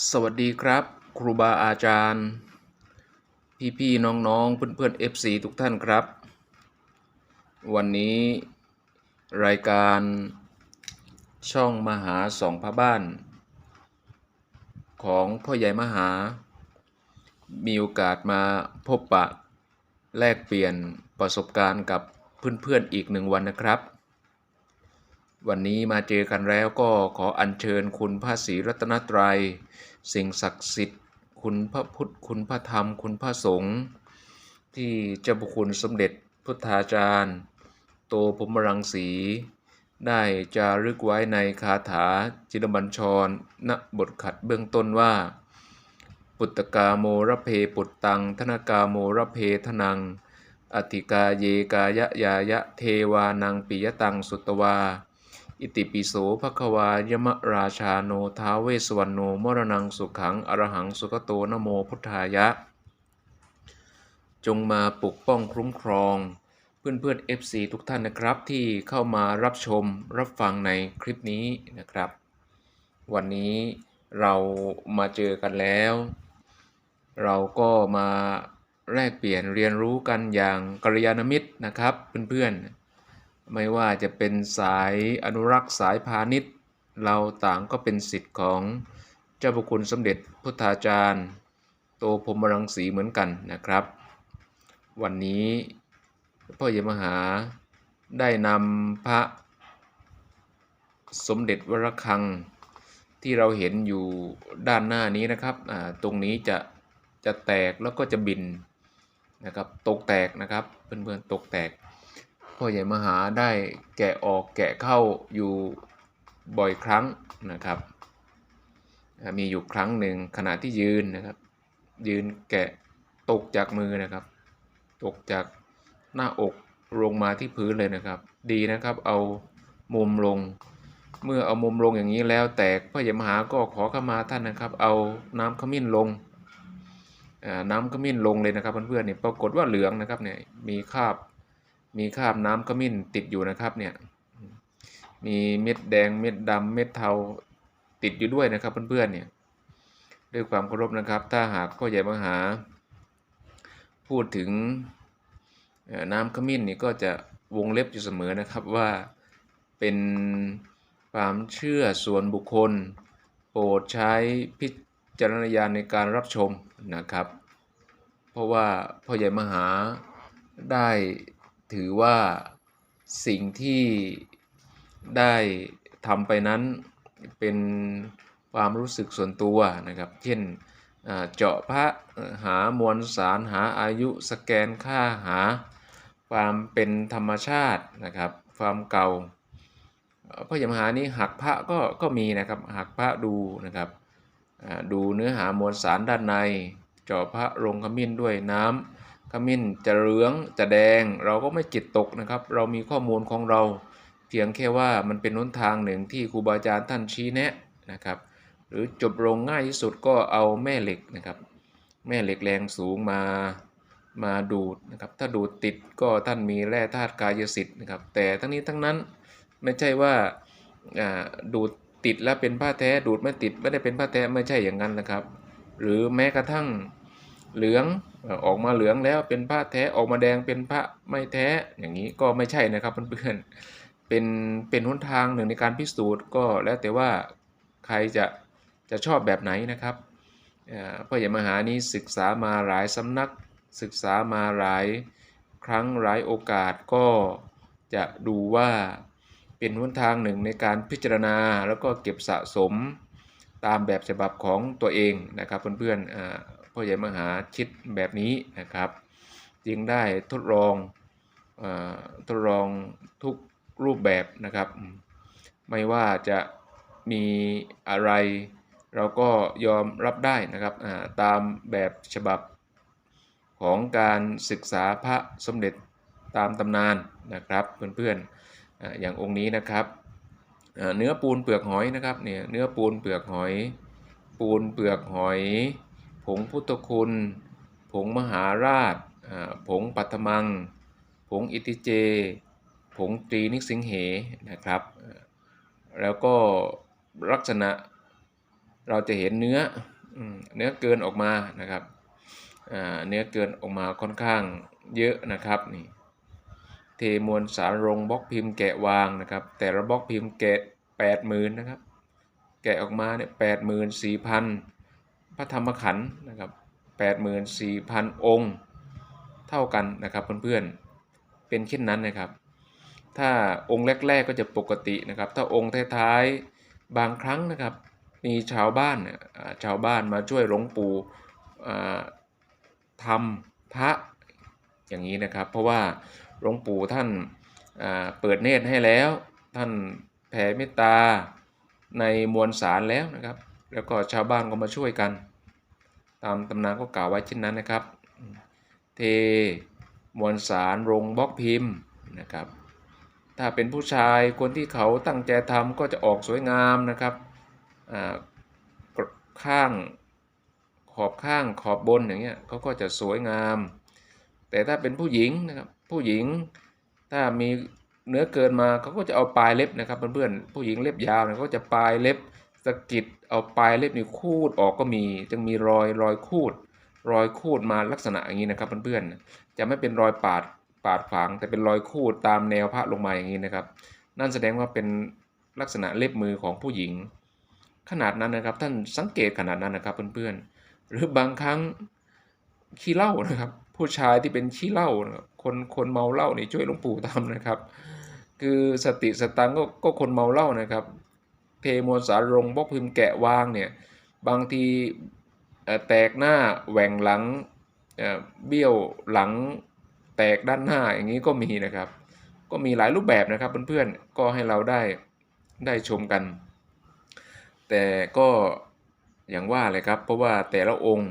สวัสดีครับ ครูบาอาจารย์ พี่ๆน้องๆ เพื่อนๆ FC ทุกท่านครับ วันนี้รายการช่องมหาสองพระบ้าน ของพ่อใหญ่มหา มีโอกาสมาพบปะ แลกเปลี่ยนประสบการณ์กับเพื่อนๆ อีกหนึ่งวันนะครับ วันนี้มาเจอกันแล้วก็ขออัญเชิญคุณพระศรีรัตนตรัย สิ่งศักดิ์สิทธิ์ คุณพระพุทธ คุณพระธรรม คุณพระสงฆ์ที่เจ้าพระคุณสมเด็จพุทธาจารย์ โตพมรังสี ได้จารึกไว้ในคาถาจินบัญชรณบทขัดเบื้องต้นว่า ปุตตกาโมระเพปุตตัง ธนกาโมระเพทนังอธิกาเยกายะยายะเทวานังปิยตังสุตวา อิติปิโสภควายมราชาโนท้าเวสวรรณโนมรณังสุขังอรหังสุขโตนโมพุทธายะ จงมาปกป้องคุ้มครองเพื่อนเพื่อนๆ FC ทุกท่านนะครับที่เข้ามารับชมรับฟังในคลิปนี้นะครับ วันนี้เรามาเจอกันแล้ว เราก็มาแลกเปลี่ยนเรียนรู้กันอย่างกัลยาณมิตรนะครับเพื่อนๆ ไม่ว่าจะเป็นสายอนุรักษ์สายพาณิชย์ เราต่างก็เป็นสิทธิ์ของเจ้าพระคุณสมเด็จพุทธาจารย์โตพรมรังสีเหมือนกันนะครับ วันนี้พ่อเยมหาได้นำพระสมเด็จวรคังที่เราเห็นอยู่ด้านหน้านี้นะครับ ตรงนี้จะจะแตกแล้วก็จะบินนะครับ ตกแตกนะครับ เพื่อนๆตกแตก พ่อใหญ่มหาได้แกะออกแกะเข้าอยู่บ่อยครั้งนะครับ มีอยู่ครั้งหนึ่งขณะที่ยืนนะครับ ยืนแกะตกจากมือนะครับ ตกจากหน้าอกลงมาที่พื้นเลยนะครับ ดีนะครับเอามุมลง เมื่อเอามุมลงอย่างนี้แล้ว แตกพ่อใหญ่มหาก็ขอเข้ามาท่านนะครับ เอาน้ำขมิ้นลงน้ำขมิ้นลงเลยนะครับเพื่อนๆเนี่ยปรากฏว่าเหลืองนะครับเนี่ยมีคราบ มีคราบน้ำขมิ้นติดอยู่นะครับเนี่ย มีเม็ดแดงเม็ดดำเม็ดเทาติดอยู่ด้วยนะครับเพื่อนๆเนี่ย ด้วยความเคารพนะครับ ถ้าหากพ่อใหญ่มหา พูดถึงน้ำขมิ้นนี่ก็จะวงเล็บอยู่เสมอนะครับว่าเป็นความเชื่อส่วนบุคคล โปรดใช้พิจารณญาณในการรับชมนะครับ เพราะว่าพ่อใหญ่มหาได้ ถือว่าสิ่งที่ได้ทำไปนั้นเป็นความรู้สึกส่วนตัวนะครับ เช่นเจาะพระหามวลสารหาอายุสแกนค่าหา ความเป็นธรรมชาตินะครับ ความเก่าเอ่อพ่อใหญ่มหานี้หักพระก็ก็มีนะครับหักพระดูนะครับดูเนื้อหามวลสารด้านใน เจาะพระลงขมิ้นด้วยน้ำ ขมิ้นจะเหลืองจะแดงเราก็ไม่จิตตกนะครับ เรามีข้อมูลของเรา เพียงแค่ว่ามันเป็นหนทางหนึ่งที่ครูบาอาจารย์ท่านชี้แนะนะครับ หรือจบลงง่ายที่สุดก็เอาแม่เหล็กนะครับ แม่เหล็กแรงสูงมามาดูดนะครับ ถ้าดูดติดก็ท่านมีแร่ธาตุกายสิทธิ์นะครับ แต่ทั้งนี้ทั้งนั้นไม่ใช่ว่าอ่าดูดติดแล้วเป็นผ้าแท้ดูดไม่ติดไม่ได้เป็นผ้าแท้ไม่ใช่อย่างนั้นนะครับ หรือแม้กระทั่ง เหลืองออกมาเหลืองแล้วเป็นผ้าแท้ออกมาแดงเป็นผ้าไม่แท้อย่างนี้ก็ไม่ใช่นะครับเพื่อนๆเป็นเป็นหนทางหนึ่งในการพิสูจน์ก็แล้วแต่ว่าใครจะจะชอบแบบไหนนะครับเอ่อพ่อใหญ่มหานี้ศึกษามาหลายสำนัก ศึกษามาหลายครั้งหลายโอกาสก็จะดูว่าเป็นหนทางหนึ่งในการพิจารณาแล้วก็เก็บสะสมตามแบบฉบับของตัวเองนะครับเพื่อนๆ พ่อใหญ่มหาคิดแบบนี้นะครับ จึงได้ทดลองอทดลองทุกรูปแบบนะครับ ไม่ว่าจะมีอะไร เราก็ยอมรับได้นะครับตามแบบฉบับของการศึกษาพระสมเด็จตามตำนานนะครับเพื่อนๆอ่าอย่างองค์นี้นะครับเนื้อปูนเปลือกหอยนะครับเนี่ยเนื้อปูนเปลือกหอย ปูนเปลือกหอย ผงพุทธคุณ ผงมหาราช ผงปัทมัง ผงอิติเจ ผงตรีนิสิงเหนะครับ แล้วก็ลักษณะเราจะเห็นเนื้อเนื้อเกินออกมานะครับเนื้อเกินออกมาค่อนข้างเยอะนะครับนี่เทมวลสารลงบล็อกพิมพ์แกะวางนะครับ แต่ละบล็อกพิมพ์แกะแปดหมื่นนะครับ แกะออกมาเนี่ยแปดหมื่นสี่พัน พระธรรมขันธ์นะครับแปดหมื่นสี่พันองค์ เท่ากันนะครับเพื่อนๆ เป็นเช่นนั้นนะครับ ถ้าองค์แรก ๆก็จะปกตินะครับ ถ้าองค์ท้ายๆบางครั้งนะครับ มีชาวบ้านชาวบ้านมาช่วยหลวงปู่ทำพระอย่างนี้นะครับ เพราะว่าหลวงปู่ท่านเปิดเนตรให้แล้ว ท่านแผ่เมตตาในมวลสารแล้วนะครับ แล้วก็ชาวบ้านก็มาช่วยกัน ตามตำนานก็กล่าวไว้เช่นนั้นนะครับ เทมวลสารลงบล็อกพิมพ์นะครับ ถ้าเป็นผู้ชายคนที่เขาตั้งใจทำก็จะออกสวยงามนะครับข้างขอบข้างขอบบนอย่างเงี้ยเขาก็จะสวยงาม แต่ถ้าเป็นผู้หญิงนะครับผู้หญิงถ้ามีเนื้อเกินมาเขาก็จะเอาปลายเล็บนะครับเพื่อนๆผู้หญิงเล็บยาวเนี่ยก็จะปลายเล็บ สกิดเอาปลายเล็บนี่คูดออกก็มีจึงมีรอยรอยคูด รอยคูดมาลักษณะอย่างนี้นะครับเพื่อนๆจะไม่เป็นรอยปาดปาดขวาง แต่เป็นรอยคูดตามแนวพระลงมาอย่างนี้นะครับ นั่นแสดงว่าเป็นลักษณะเล็บมือของผู้หญิง ขนาดนั้นนะครับ ท่านสังเกตขนาดนั้นนะครับเพื่อนๆหรือบางครั้งขี้เหล้านะครับ ผู้ชายที่เป็นขี้เหล้าคนคนเมาเหล้านี่ช่วยหลวงปู่ทำนะครับ คือสติสตังก็ก็คนเมาเหล้านะครับ เทมวลสารลงบล็อกพิมพ์แกะวางเนี่ยบางทีแตกหน้าแหว่งหลังเอ่อเบี้ยวหลังแตกด้านหน้าอย่างนี้ก็มีนะครับ ก็มีหลายรูปแบบนะครับเพื่อนๆก็ให้เราได้ได้ชมกัน แต่ก็อย่างว่าเลยครับ เพราะว่าแต่ละองค์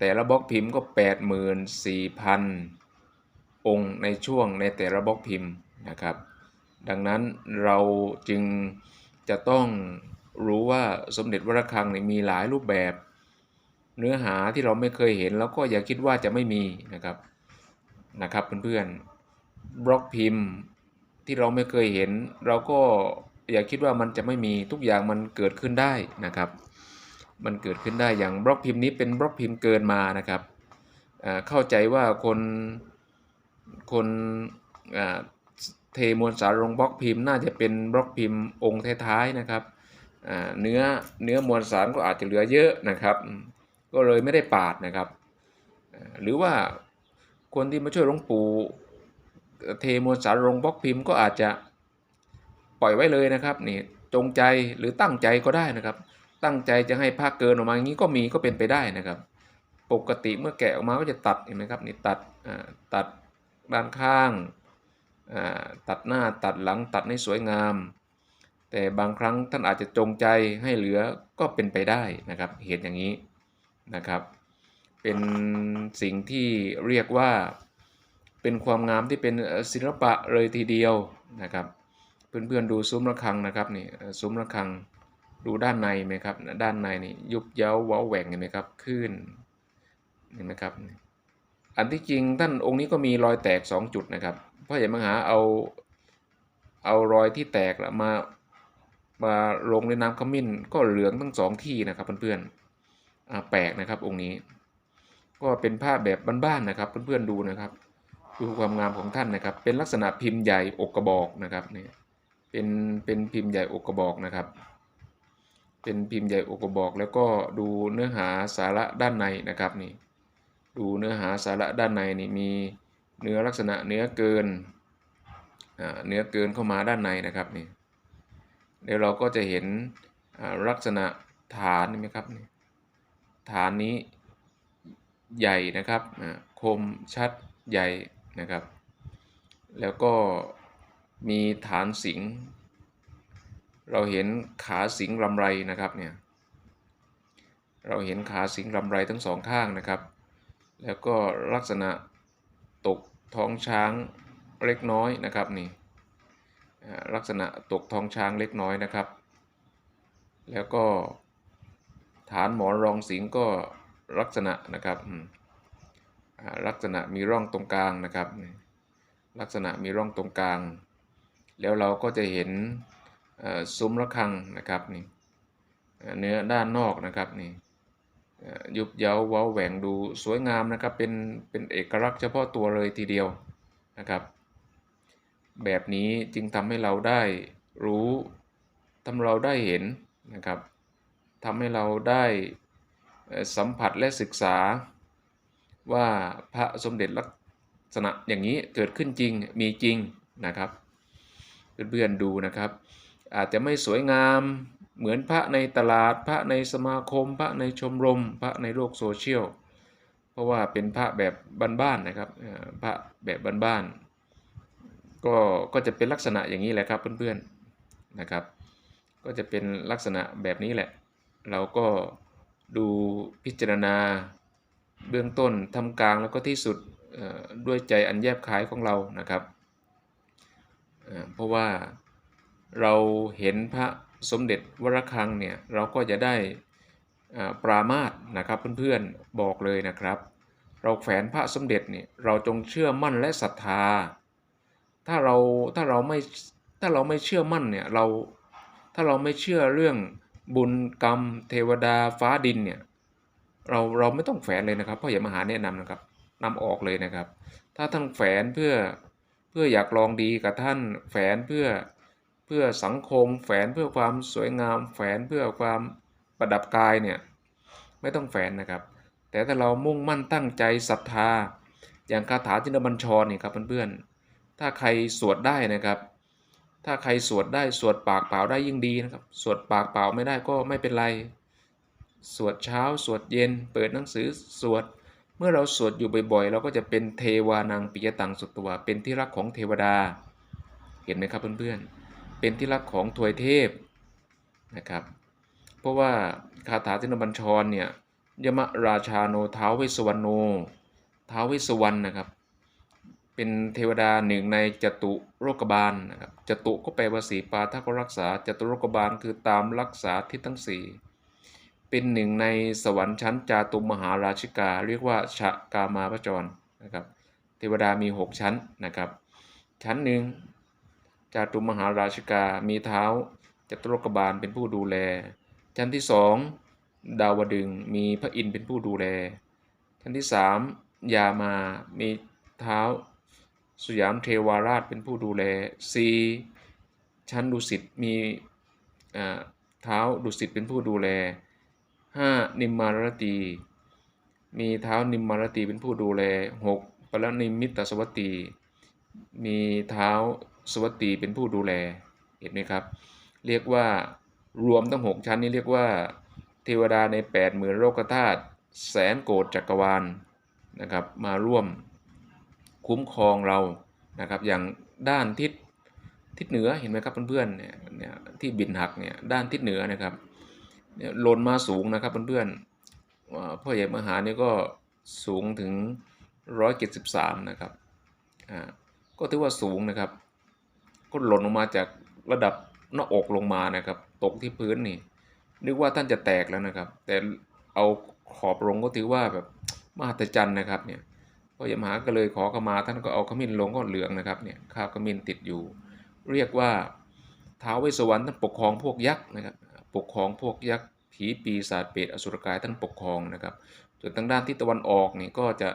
แต่ละบล็อกพิมพ์ก็ 84,000 องค์ในช่วงในแต่ละบล็อกพิมพ์นะครับ ดังนั้นเราจึง จะต้องรู้ว่าสมเด็จวรคังมีหลายรูปแบบ เนื้อหาที่เราไม่เคยเห็น แล้วก็อย่าคิดว่าจะไม่มีนะครับนะครับเพื่อนๆบล็อกพิมพ์ที่เราไม่เคยเห็น เราก็อย่าคิดว่ามันจะไม่มีทุกอย่างมันเกิดขึ้นได้นะครับ มันเกิดขึ้นได้อย่างบล็อกพิมพ์นี้เป็นบล็อกพิมพ์เกินมานะครับเข้าใจว่าคนคนอ่า เทมวลสารลงบล็อกพิมพ์ น่าจะเป็นบล็อกพิมพ์องค์ท้ายๆนะครับเนื้อเนื้อมวลสารก็อาจจะเหลือเยอะนะครับ ก็เลยไม่ได้ปาดนะครับ หรือว่าคนที่มาช่วยหลวงปู่เทมวลสารลงบล็อกพิมพ์ก็อาจจะปล่อยไว้เลยนะครับนี่จงใจหรือตั้งใจก็ได้นะครับ ตั้งใจจะให้ภาคเกินออกมาอย่างนี้ก็มีก็เป็นไปได้นะครับ ปกติเมื่อแกะออกมาก็จะตัดเห็นไหมครับนี่ตัดตัดด้านข้าง ตัดหน้าตัดหลังตัดให้สวยงาม แต่บางครั้งท่านอาจจะจงใจให้เหลือก็เป็นไปได้นะครับเหตุอย่างนี้นะครับ เป็นสิ่งที่เรียกว่าเป็นความงามที่เป็นศิลปะเลยทีเดียวนะครับ เพื่อนๆดูซุ้มระฆังนะครับนี่ซุ้มระฆังดูด้านในไหมครับ ด้านในนี่ยุบเย้าว้าแหว่งเห็นไหมครับขึ้นเห็นไหมครับ อันที่จริงท่านองค์นี้ก็มีรอยแตก 2 จุดนะครับ พราะอย่มหาเอาเอารอยที่แตกละมามาลงในน้ำขมิ้นก็เหลืองทั้งสองที่นะครับเพื่อนๆแปลกนะครับองค์นี้ ก็เป็นภาพแบบบ้านๆนะครับเพื่อนๆดูนะครับดูความงามของท่านนะครับ เป็นลักษณะพิมพ์ใหญ่อกกระบอกนะครับเนี่ยเป็นเป็นพิมพ์ใหญ่อกกระบอกนะครับ เป็นพิมพ์ใหญ่อกกระบอก แล้วก็ดูเนื้อหาสาระด้านในนะครับนี่ดูเนื้อหาสาระด้านในนี่มี เนื้อลักษณะเนื้อเกินเนื้อเกินเข้ามาด้านในนะครับนี่เดี๋ยวเราก็จะเห็นลักษณะฐานนี่ไหมครับนี่ฐานนี้ใหญ่นะครับคมชัดใหญ่นะครับ แล้วก็มีฐานสิงห์เราเห็นขาสิงห์ลำไรนะครับเนี่ยเราเห็นขาสิงห์ลำไรทั้งสองข้างนะครับ แล้วก็ลักษณะตก ท้องช้างเล็กน้อยนะครับนี่ลักษณะตกท้องช้างเล็กน้อยนะครับ แล้วก็ฐานหมอนรองสิงก็ลักษณะนะครับลักษณะมีร่องตรงกลางนะครับ ลักษณะมีร่องตรงกลาง แล้วเราก็จะเห็นซุ้มระฆังนะครับนี่เนื้อด้านนอกนะครับนี่ ยุบเย้าเว้าแหว่งดูสวยงามนะครับเป็นเป็นเอกลักษณ์เฉพาะตัวเลยทีเดียวนะครับ แบบนี้จึงทำให้เราได้รู้ทำเราได้เห็นนะครับทำให้เราได้สัมผัสและศึกษา ว่าพระสมเด็จลักษณะอย่างนี้เกิดขึ้นจริงมีจริงนะครับเพื่อนๆดูนะครับ อาจจะไม่สวยงาม เหมือนพระในตลาด พระในสมาคม พระในชมรม พระในโลกโซเชียล เพราะว่าเป็นพระแบบบ้านๆนะครับพระแบบบ้านๆก็ก็จะเป็นลักษณะอย่างนี้แหละครับเพื่อนๆนะครับ ก็จะเป็นลักษณะแบบนี้แหละ เราก็ดูพิจารณาเบื้องต้นทำกลางแล้วก็ที่สุดด้วยใจอันแยบคายของเรานะครับ เพราะว่าเราเห็นพระ สมเด็จวรคังเนี่ยเราก็จะได้ปรามาสนะครับเพื่อนๆบอกเลยนะครับ เราแฝนพระสมเด็จเนี่ยเราจงเชื่อมั่นและศรัทธา ถ้าเราถ้าเราไม่ถ้าเราไม่เชื่อมั่นเนี่ยเราถ้าเราไม่เชื่อเรื่องบุญกรรม เทวดาฟ้าดินเนี่ยเราเราไม่ต้องแฝนเลยนะครับพ่ออย่ามาหาแนะนำนะครับนำออกเลยนะครับ ถ้าท่านแฝนเพื่อเพื่ออยากลองดีกับท่านแฝนเพื่อ พื่อสังคมแฝนเพื่อความสวยงาม แฝนเพื่อความประดับกายเนี่ยไม่ต้องแฝนนะครับ แต่ถ้าเรามุ่งมั่นตั้งใจศรัทธา อย่างคาถาจินบัญชรนี่ครับเพื่อนๆถ้าใครสวดได้นะครับ ถ้าใครสวดได้สวดปากเปล่าได้ยิ่งดีนะครับ สวดปากเปล่าไม่ได้ก็ไม่เป็นไร สวดเช้าสวดเย็น เปิดหนังสือสวด เมื่อเราสวดอยู่บ่อยๆ เราก็จะเป็นเทวานังปิยตังสุตวเป็นที่รักของเทวดา เห็นไหมครับเพื่อนๆ เป็นที่รักของทวยเทพนะครับ เพราะว่าคาถาจินบัญชรเนี่ยยมราชาโนท้าวเวสวรรณโนท้าวเวสวรรณนะครับ เป็นเทวดาหนึ่งในจตุโรคบาลนะครับจตุก็แปลว่าสีปาถ้าก็รักษาจตุโรคบาลคือตามรักษาทิศทั้งสี่เป็นหนึ่งในสวรรค์ชั้นจาตุมหาราชิกา เรียกว่าชะกามาพระจรนะครับ เทวดามี 6 ชั้นนะครับ ชั้นหนึ่ง จาตุมหาราชิกา มีเท้าจตุโรคบาลเป็นผู้ดูแล ชั้นที่สองดาวดึงมีพระอินทร์เป็นผู้ดูแล ชั้นที่สามยามา มีเท้า สยามเทวาราชเป็นผู้ดูแลสี่ชั้นดุสิตมีเท้าดุสิตเป็นผู้ดูแลห้านิมมารตี มีเท้านิมมารตีเป็นผู้ดูแลหกปรนิมมิตสวัตตี มีเท้า สวัตตีเป็นผู้ดูแลเห็นไหมครับ เรียกว่ารวมทั้ง 6 ชั้นนี้เรียกว่าเทวดาใน8หมื่นโลกธาตุแสนโกฏจักรวาลนะครับมาร่วมคุ้มครองเรานะครับอย่างด้านทิศทิศเหนือเห็นไหมครับเพื่อนๆเนี่ยเนี่ยที่บินหักเนี่ยด้านทิศเหนือนะครับเนี่ยหล่นมาสูงนะครับเพื่อนๆว่าพ่อใหญ่มหานี่ก็สูงถึง 173 นะครับอ่าก็ถือว่าสูงนะครับ ก็หล่นลงมาจากระดับหน้าอกลงมานะครับ ตกที่พื้นนี่ นึกว่าท่านจะแตกแล้วนะครับ แต่เอาขอบลงก็ถือว่าแบบมหัศจรรย์นะครับเนี่ยพอใหญ่มหาก็เลยขอขมาท่านก็เอาขมิ้นลงก็เหลืองนะครับเนี่ยคราบขมิ้นติดอยู่ เรียกว่าท้าวเวสวรรค์ท่านปกครองพวกยักษ์นะครับ ปกครองพวกยักษ์ผีปีศาจเปรตอสุรกายท่านปกครองนะครับส่วนทางด้านทิศตะวันออกนี่ก็จะ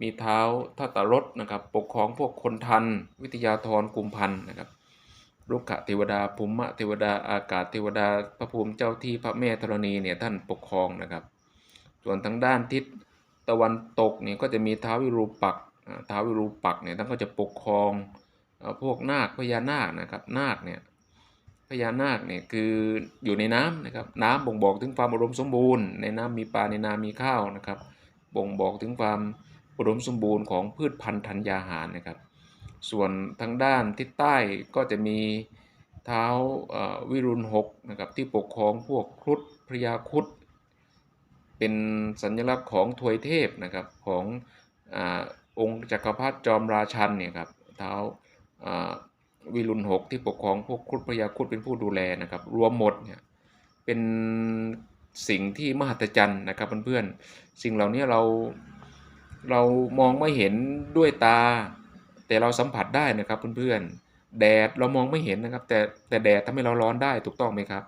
มีเท้าทัตตรสนะครับ ปกครองพวกคนทัน วิทยาธรกุมพันธ์นะครับ รุกขเทวดาภูมิเทวดาอากาศเทวดาพระภูมิเจ้าที่พระแม่ธรณีเนี่ยท่านปกครองนะครับ ส่วนทางด้านทิศตะวันตกเนี่ยก็จะมีท้าววิรูปักท้าววิรูปักเนี่ยท่านก็จะปกครองพวกนาคพญานาคนะครับนาคเนี่ยพญานาคเนี่ยคืออยู่ในน้ำนะครับน้ำบ่งบอกถึงความอุดมสมบูรณ์ ในน้ำมีปลาในนามีข้าวนะครับ บ่งบอกถึงความอุดมสมบูรณ์ของพืชพันธุ์ธัญญาหารนะครับ ส่วนทางด้านทิศใต้ก็จะมีเท้าวิรุณหกนะครับที่ปกครองพวกครุฑพระยาครุฑเป็นสัญลักษณ์ของทวยเทพนะครับของอองค์จักรพรรดิจอมราชันเนี่ยครับเท้าอ่าวิรุณหกที่ปกครองพวกครุฑพระยาครุฑเป็นผู้ดูแลนะครับรวมหมดเนี่ยเป็นสิ่งที่มหัศจรรย์นะครับเพื่อนๆสิ่งเหล่านี้เราเรามองไม่เห็นด้วยตา แต่เราสัมผัสได้นะครับเพื่อนๆ แดดเรามองไม่เห็นนะครับ แต่แต่แดดทำให้เราร้อนได้ถูกต้องไหมครับ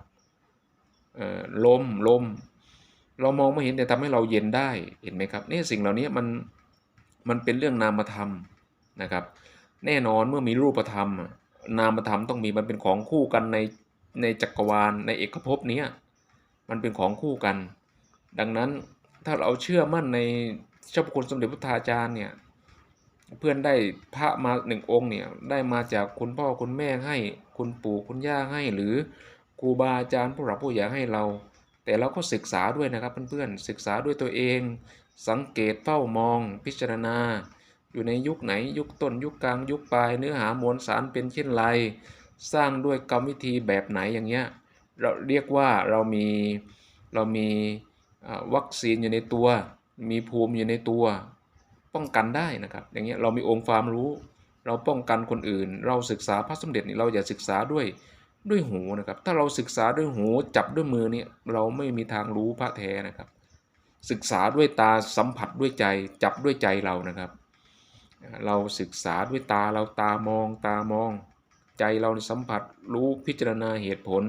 ลมลม เรามองไม่เห็นแต่ทำให้เราเย็นได้เห็นไหมครับนี่สิ่งเหล่านี้มันมันเป็นเรื่องนามธรรมนะครับ แน่นอนเมื่อมีรูปธรรม นามธรรมต้องมีมันเป็นของคู่กันในในจักรวาลในเอกภพนี้มันเป็นของคู่กัน ดังนั้นถ้าเราเชื่อมั่นในเจ้าพระคุณสมเด็จพระธาจารย์เนี่ย เพื่อนได้พระมาหนึ่งองค์เนี่ยได้มาจากคุณพ่อคุณแม่ให้คุณปู่คุณย่าให้หรือครูบาอาจารย์ผู้หลักผู้ใหญ่ให้เรา แต่เราก็ศึกษาด้วยนะครับเพื่อนๆศึกษาด้วยตัวเอง สังเกตเฝ้ามองพิจารณา อยู่ในยุคไหนยุคต้นยุคกลางยุคปลายเนื้อหามวลสารเป็นเช่นไร สร้างด้วยกรรมวิธีแบบไหนอย่างเงี้ยเราเรียกว่าเรามีเรามีวัคซีนอยู่ในตัว มีภูมิอยู่ในตัว ป้องกันได้นะครับ อย่างเงี้ยเรามีองค์ความรู้ เราป้องกันคนอื่น เราศึกษาพระสมเด็จนี่เราอย่าศึกษาด้วยด้วยหูนะครับ ถ้าเราศึกษาด้วยหูจับด้วยมือเนี่ยเราไม่มีทางรู้พระแท้นะครับ ศึกษาด้วยตาสัมผัสด้วยใจจับด้วยใจเรานะครับ เราศึกษาด้วยตาเราตามองตามอง ใจเราสัมผัสรู้พิจารณาเหตุผล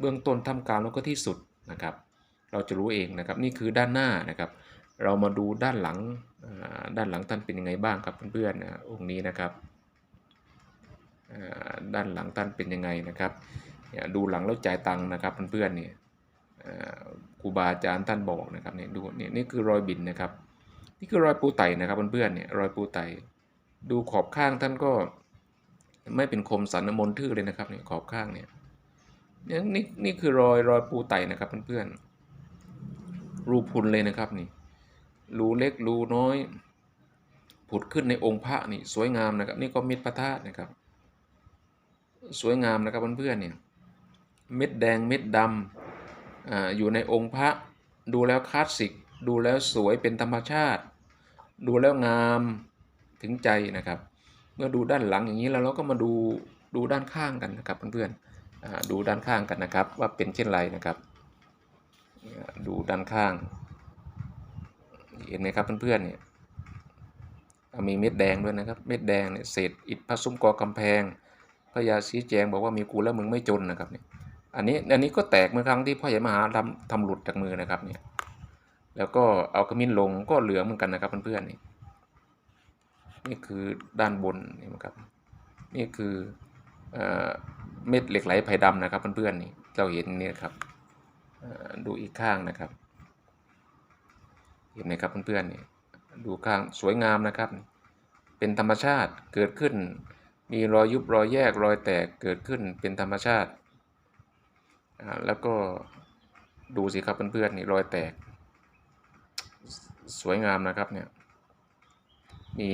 เบื้องต้นทำการแล้วก็ที่สุดนะครับ เราจะรู้เองนะครับ นี่คือด้านหน้านะครับ เรามาดูด้านหลังด้านหลังท่านเป็นยังไงบ้างครับเพื่อนๆนะองค์นี้นะครับด้านหลังท่านเป็นยังไงนะครับดูหลังแล้วจ่ายตังค์นะครับเพื่อนๆเนี่ยครูบาอาจารย์ท่านบอกนะครับเนี่ยดูเนี่ยนี่คือรอยบินนะครับ นี่คือรอยปูไตนะครับเพื่อนๆเนี่ยรอยปูไตดูขอบข้างท่านก็ไม่เป็นคมสันมนทื่อเลยนะครับเนี่ยขอบข้างเนี่ยนี่นี่คือรอยรอยปูไตนะครับเพื่อนๆรูพุนเลยนะครับนี่ รูเล็กรูน้อย ผุดขึ้นในองค์พระนี่สวยงามนะครับ นี่ก็เม็ดพระธาตุนะครับ สวยงามนะครับเพื่อนๆเนี่ยเม็ดแดงเม็ดดำออยู่ในองค์พระดูแล้วคลาสสิก ดูแล้วสวยเป็นธรรมชาติ ดูแล้วงามถึงใจนะครับ เมื่อดูด้านหลังอย่างนี้แล้วเราก็มาดูดูด้านข้างกันนะครับเพื่อนๆดูด้านข้างกันนะครับว่าเป็นเช่นไรนะครับ ดูด้านข้าง เห็นไหมครับเพื่อนๆเนี่ยมีเม็ดแดงด้วยนะครับ เม็ดแดงเนี่ยเศษอิฐพระซุ้มกอกำแพงพระยาชี้แจงบอกว่ามีกูแล้วมึงไม่จนนะครับเนี่ยอันนี้อันนี้ก็แตกเมื่อครั้งที่พ่อใหญ่มหาทำทำหลุดจากมือนะครับเนี่ยแล้วก็เอาขมิ้นลงก็เหลืองเหมือนกันนะครับเพื่อนๆนี่นี่คือด้านบนนี่นะครับนี่คือเอเม็ดเหล็กไหลไผ่ดำนะครับเพื่อนๆนี่เราเห็นนี่ครับดูอีกข้างนะครับ เห็นไหมครับเพื่อนๆนี่ดูข้างสวยงามนะครับ เป็นธรรมชาติเกิดขึ้น มีรอยยุบรอยแยกรอยแตกเกิดขึ้นเป็นธรรมชาติ แล้วก็ดูสิครับเพื่อนๆนี่รอยแตก สวยงามนะครับเนี่ยมี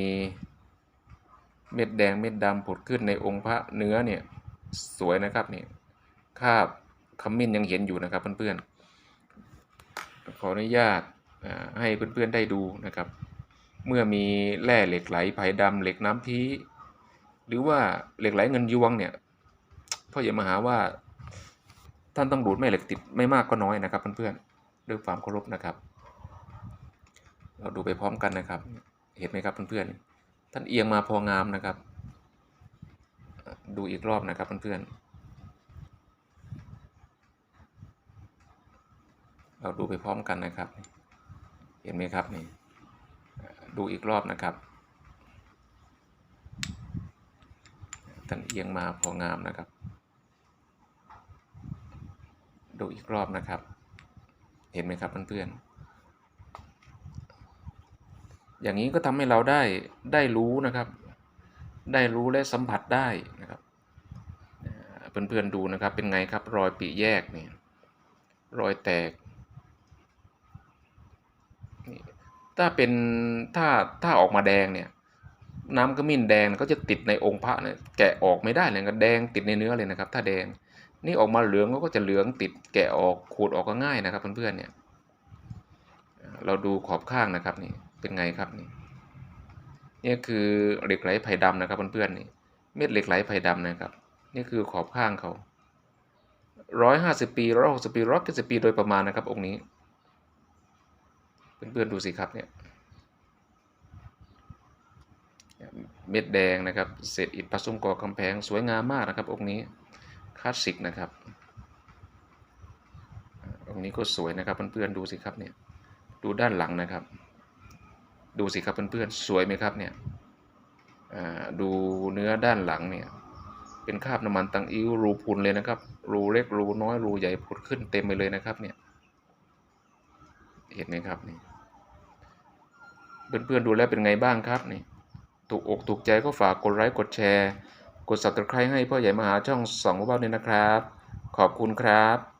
เม็ดแดงเม็ดดำผุดขึ้นในองค์พระเนื้อเนี่ยสวยนะครับเนี่ยคาบขมิ้นยังเห็นอยู่นะครับเพื่อนๆขออนุญาต ให้เพื่อนๆได้ดูนะครับ เมื่อมีแร่เหล็กไหลไผ่ดำเหล็กน้ำพีหรือว่าเหล็กไหลเงินยวงเนี่ยพ่ออย่ามาหาว่าท่านต้องดูดแม่เหล็กติดไม่มากก็น้อยนะครับเพื่อนๆด้วยความเคารพนะครับ เราดูไปพร้อมกันนะครับ เห็นไหมครับเพื่อนๆท่านเอียงมาพองามนะครับ ดูอีกรอบนะครับเพื่อนๆเราดูไปพร้อมกันนะครับ เห็นไหมครับนี่ดูอีกรอบนะครับท่านเอียงมาพองามนะครับ ดูอีกรอบนะครับ เห็นไหมครับเพื่อนๆอย่างนี้ก็ทำให้เราได้ได้รู้นะครับ ได้รู้และสัมผัสได้นะครับอ่าเพื่อนๆดูนะครับเป็นไงครับรอยปีแยกเนี่ยรอยแตกนี่ ถ้าเป็นถ้าถ้าออกมาแดงเนี่ย น้ำขมิ้นแดงก็จะติดในองค์พระเนี่ยแกะออกไม่ได้เลยก็แดงติดในเนื้อเลยนะครับ ถ้าแดงนี่ออกมาเหลืองก็จะเหลืองติดแกะออกขูดออกก็ง่ายนะครับเพื่อนๆเนี่ย เราดูขอบข้างนะครับนี่เป็นไงครับนี่นี่คือเหล็กไหลไผ่ดำนะครับเพื่อนๆนี่เม็ดเหล็กไหลไผ่ดำนะครับ นี่คือขอบข้างเขาร้อยห้าสิบปีร้อยหกสิบปีร้อยเจ็ดสิบปีโดยประมาณนะครับองค์นี้ เพื่อนๆดูสิครับเนี่ยเม็ดแดงนะครับเศษอิฐผสมก่อกำแพงสวยงามมากนะครับ องค์นี้คลาสสิกนะครับตรงนี้ก็สวยนะครับเพื่อนๆดูสิครับเนี่ยดูด้านหลังนะครับ ดูสิครับเพื่อนๆสวยไหมครับเนี่ยอ่าดูเนื้อด้านหลังเนี่ยเป็นคราบน้ำมันตังอิ้วรูพุนเลยนะครับ รูเล็กรูน้อยรูใหญ่ผุดขึ้นเต็มไปเลยนะครับเนี่ยเห็นไหมครับนี่ เพื่อนๆดูแล้วเป็นไงบ้างครับนี่ถูกอกถูกใจก็ฝากกดไลค์กดแชร์ กด subscribe ให้พ่อใหญ่มหาช่องสองเบ้าเนี่ยนะครับ ขอบคุณครับ